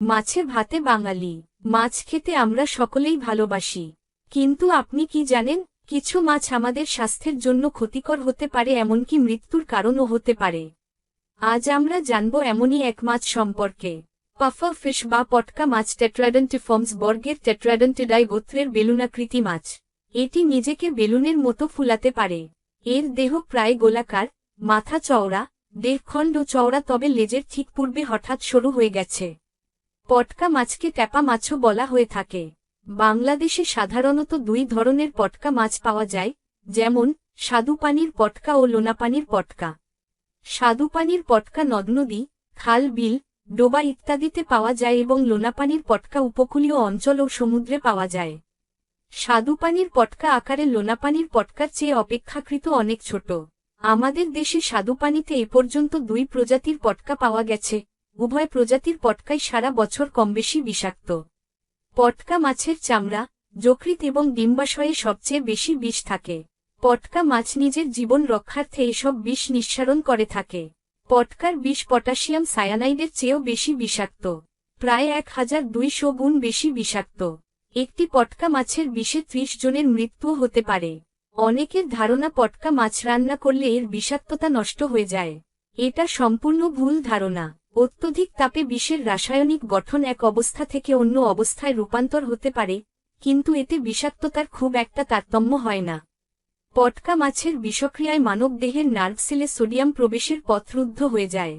মাছে ভাতে বাঙালি। মাছ খেতে আমরা সকলেই ভালোবাসি। কিন্তু আপনি কি জানেন, কিছু মাছ আমাদের স্বাস্থ্যের জন্য ক্ষতিকর হতে পারে এমনকি মৃত্যুর কারণও হতে পারে। আজ আমরা জানব এমনই এক মাছ সম্পর্কে। পাফা ফিশ বা পটকা মাছ টেট্রাডেন্টিফর্মস বর্গের টেট্রাডেন্টিডাই গোত্রের বেলুনাকৃতি মাছ। এটি নিজেকে বেলুনের মতো ফুলাতে পারে। এর দেহ প্রায় গোলাকার, মাথা চওড়া, দেহখণ্ড চওড়া তবে লেজের ঠিক পূর্বে হঠাৎ সরু হয়ে গেছে। পটকা মাছকে ট্যাপা মাছও বলা হয়ে থাকে। বাংলাদেশে সাধারণত দুই ধরনের পটকা মাছ পাওয়া যায়, যেমন স্বাদুপানির পটকা ও লোনাপানির পটকা। স্বাদুপানির পটকা নদনদী, খাল, বিল, ডোবা ইত্যাদিতে পাওয়া যায় এবং লোনাপানির পটকা উপকূলীয় অঞ্চল ও সমুদ্রে পাওয়া যায়। স্বাদুপানির পটকা আকারে লোনাপানির পটকার চেয়ে অপেক্ষাকৃত অনেক ছোট। আমাদের দেশে স্বাদুপানিতে এ পর্যন্ত দুই প্রজাতির পটকা পাওয়া গেছে। উভয় প্রজাতির পটকাই সারা বছর কমবেশি বিষাক্ত। পটকা মাছের চামড়া যকৃত এবং ডিম্বাশয়ে সবচেয়ে বেশি বিষ থাকে। পটকা মাছ নিজের জীবন রক্ষার্থে এসব বিষ নিঃসারণ করে থাকে। পটকার বিষ পটাশিয়াম সায়ানাইডের চেয়েও বেশি বিষাক্ত। প্রায় এক হাজার দুইশো গুণ বেশি বিষাক্ত। একটি পটকা মাছের বিষে ত্রিশ জনের মৃত্যুও হতে পারে। অনেকের ধারণা পটকা মাছ রান্না করলে এর বিষাক্ততা নষ্ট হয়ে যায়। এটা সম্পূর্ণ ভুল ধারণা। অত্যধিক তাপে বিষের রাসায়নিক গঠন এক অবস্থা থেকে অন্য অবস্থায় রূপান্তর হতে পারে, কিন্তু এতে বিষাক্ততার খুব একটা তারতম্য হয় না। পটকা মাছের বিষক্রিয়ায় মানবদেহের নার্ভ সেলে সোডিয়াম প্রবেশের পথ রুদ্ধ হয়ে যায়।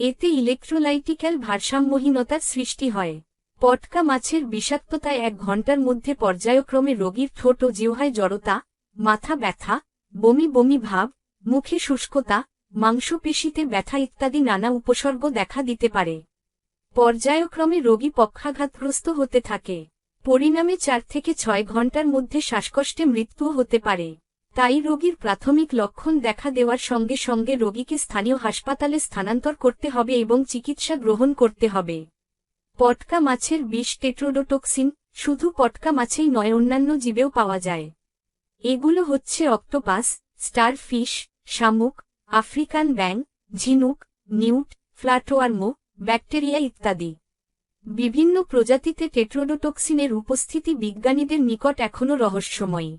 এতে ইলেকট্রোলাইটিক্যাল ভারসাম্যহীনতার সৃষ্টি হয়। পটকা মাছের বিষাক্ততায় এক ঘণ্টার মধ্যে পর্যায়ক্রমে রোগীর ঠোঁট ও জিহ্বায় জড়তা, মাথা ব্যথা, বমি বমি ভাব, মুখে শুষ্কতা মাংসপেশিতে ব্যথা ইত্যাদি নানা উপসর্গ দেখা দিতে পারে। পর্যায়ক্রমে রোগী পক্ষাঘাতগ্রস্ত হতে থাকে। পরিণামে চার থেকে ছয় ঘণ্টার মধ্যে শ্বাসকষ্টে মৃত্যুও হতে পারে। তাই রোগীর প্রাথমিক লক্ষণ দেখা দেওয়ার সঙ্গে সঙ্গে রোগীকে স্থানীয় হাসপাতালে স্থানান্তর করতে হবে এবং চিকিৎসা গ্রহণ করতে হবে। পটকা মাছের বিষ টেট্রোডোটক্সিন, শুধু পটকা মাছেই নয়, অন্যান্য জীবেও পাওয়া যায়। এগুলো হচ্ছে অক্টোপাস, স্টারফিশ, শামুক আফ্রিকান ব্যাং ঝিনুক, নিউট ফ্ল্যাটোয়ার্মো ব্যাকটেরিয়া ইত্যাদি। বিভিন্ন প্রজাতিতে টেট্রোডোটক্সিনের উপস্থিতি বিজ্ঞানীদের নিকট এখনও রহস্যময়ী।